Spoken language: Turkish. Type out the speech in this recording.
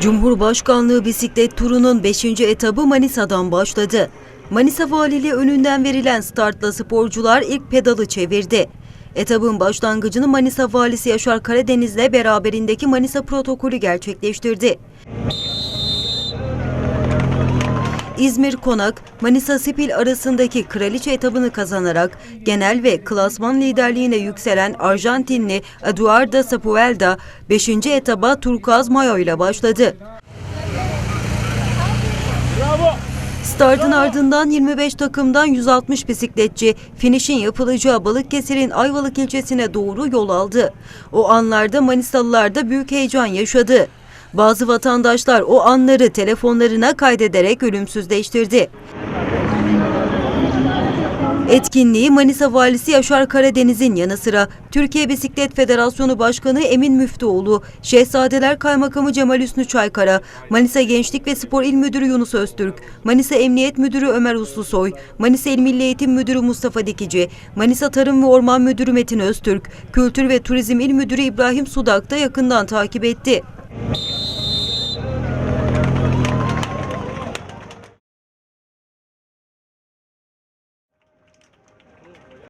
Cumhurbaşkanlığı bisiklet turunun 5. etabı Manisa'dan başladı. Manisa Valiliği önünden verilen startla sporcular ilk pedalı çevirdi. Etabın başlangıcını Manisa Valisi Yaşar Karadeniz'le beraberindeki Manisa protokolü gerçekleştirdi. İzmir Konak, Manisa Spil arasındaki kraliçe etabını kazanarak genel ve klasman liderliğine yükselen Arjantinli Eduardo Sepúlveda 5. etaba turkuaz mayo ile başladı. Startın ardından 25 takımdan 160 bisikletçi finişin yapılacağı Balıkesir'in Ayvalık ilçesine doğru yol aldı. O anlarda Manisalılar da büyük heyecan yaşadı. Bazı vatandaşlar o anları telefonlarına kaydederek ölümsüzleştirdi. Etkinliği Manisa Valisi Yaşar Karadeniz'in yanı sıra Türkiye Bisiklet Federasyonu Başkanı Emin Müftüoğlu, Şehzadeler Kaymakamı Cemal Hüsnü Çaykara, Manisa Gençlik ve Spor İl Müdürü Yunus Öztürk, Manisa Emniyet Müdürü Ömer Uslusoy, Manisa İl Milli Eğitim Müdürü Mustafa Dikici, Manisa Tarım ve Orman Müdürü Metin Öztürk, Kültür ve Turizm İl Müdürü İbrahim Sudak da yakından takip etti.